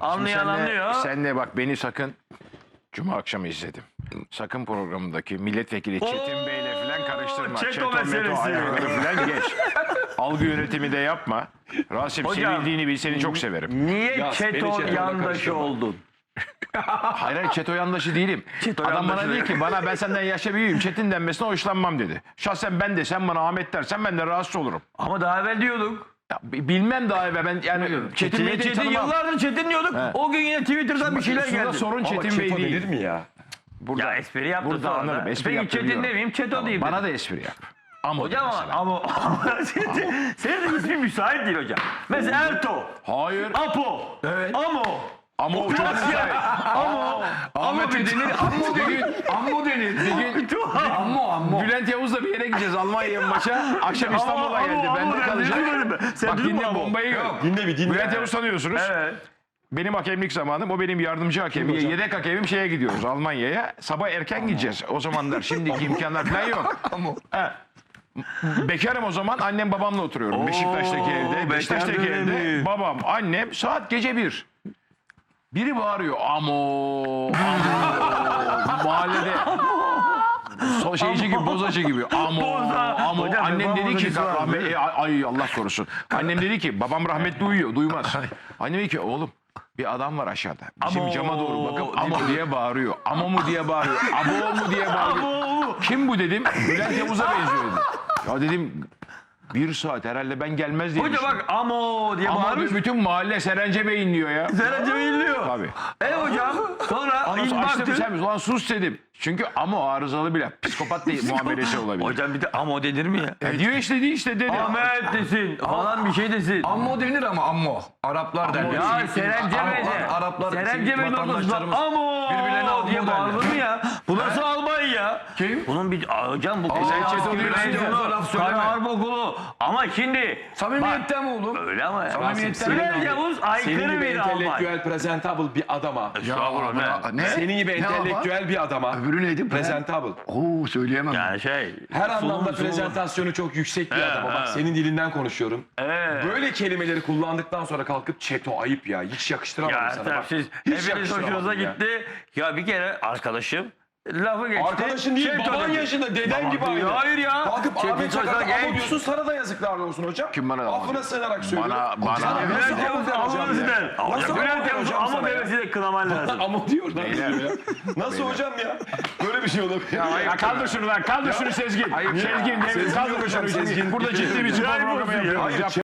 Anlayan Senle- anlıyor. Senle bak beni sakın Cuma akşamı izledim. Sakın programındaki milletvekili Çetin Bey'le falan karıştırma. Çeto meto meselesi. ayakları falan geç. Algı yönetimi de yapma. Rasim Hocam, sevildiğini bil seni çok severim. Niye Ya, beni Çeto Çeto'yla yandaşı karıştırma. oldun? Hayır hayır Çeto yandaşı değilim. Çeto Adam yandaşı bana değil. diyor ki bana ben senden yaşa büyüğüm Çetin denmesine hoşlanmam dedi. Şahsen ben de sen bana Ahmet dersen ben de rahatsız olurum. Ama daha evvel diyorduk. Ya, bi- bilmem daha evvel ben yani Çetin Çetin, Bey'i Çetin tanımam. yıllardır Çetin diyorduk. O gün yine Twitter'dan bir şeyler Şurada geldi. sorun Ama Çetin Bey Çeto değil. mi ya? Burada, Ya espri yaptı burada sonra. anlarım. Espri Peki Çetin demeyeyim Çeto diyeyim. Bana da espri yap. Ama Hocam ama, ama senin, senin de ismin müsait değil hocam. Mesela Erto, Hayır. Apo, Evet. Amo. Ama o çok güzel. Amo. Ahmet denir, ammo denir. Ammo denir. Bir gün ammo ammo. Bülent Yavuz'la bir yere gideceğiz Almanya'ya maça. Akşam İstanbul'a geldi. Ben de kalacağım. Sen Bak dinle bombayı gör. Dinle bir dinle. Bülent Yavuz tanıyorsunuz. Evet. Benim hakemlik zamanım. O benim yardımcı hakemim. Yedek hakemim şeye gidiyoruz Almanya'ya. Sabah erken gideceğiz. O zamanlar şimdiki imkanlar falan yok. He. Bekarım o zaman. Annem babamla oturuyorum. Beşiktaş'taki evde. Beşiktaş'taki evde. Babam, annem. Saat gece bir. Biri bağırıyor. Amo, amo. So, şeyci gibi, bozacı gibi. Amo, Boza. amo. Hocam, Annem dedi ki, var. rahmet, e, ay Allah korusun. Annem dedi ki, babam rahmetli uyuyor, duymaz. Annem dedi ki, oğlum bir adam var aşağıda. Bizim Amo. cama doğru bakıp amo diye bağırıyor. Amo mu diye bağırıyor. Abo mu diye bağırıyor. Kim bu dedim. Bülent Yavuz'a benziyor dedim. Ya dedim bir saat herhalde ben gelmez diye Hoca bak Amo diye Ama bağırmış. bütün mahalle Serence Bey inliyor ya. Serence bilmiyor. Tabii. E hocam sonra in açtı baktı. sen ulan sus dedim. Çünkü ama arızalı bile psikopat değil muamelesi olabilir. Hocam bir de Amo denir mi ya? E diyor işte değil işte dedi. Ahmet desin falan bir şey desin. Ammo denir ama ammo. Araplar der. Ya Serence Bey'de. Araplar Serence Bey'in ortasında vatandaşlarımız Amo birbirlerine ammo diye derler. bağırılır mı ya? Bu nasıl Albay ya? Kim? Bunun bir Aa, hocam bu Kuzey Çetin fazla laf söyleme. Kara Harp Okulu. Ama şimdi Samimiyetten mi oğlum? öyle ama ya. Samimiyetten mi? Yavuz Senin aykırı bir albay. entelektüel, presentable bir adama. Estağfurullah. ne? Ne? Senin gibi Ne entelektüel bir adama. Öbürü neydi? Presentable. Oo söyleyemem. Yani şey. Her sunum, anlamda sunum. prezentasyonu çok yüksek bir adama. Bak he. senin dilinden konuşuyorum. Evet. Böyle kelimeleri kullandıktan sonra kalkıp çeto ayıp ya. Hiç yakıştıramadım Ya sana. Bak, siz hiç hepiniz yakıştıramadım hoşunuza ya. gitti. Ya bir kere arkadaşım lafı geçti. Arkadaşın değil, baban yaşında, deden Baban gibi aynı. Hayır ya. Kalkıp Çetin Ahmet Çakar Çakar'da ama genç. diyorsun sana da yazıklar olsun hocam. Kim bana da Affına sığınarak söylüyorum. Bana, bana. Sana Bülent nasıl Yavuz ama ama hocam ya? der. Nasıl Hocam Bülent ama Yavuz hocam ama ya? demesi de kınaman lazım. Ama diyor ya. Nasıl hocam ya? Böyle bir şey olabilir. Ya kaldır şunu lan kaldır şunu Sezgin. Sezgin, kaldır şunu Sezgin. Burada ciddi bir Ayıp programı ya. yapıyoruz.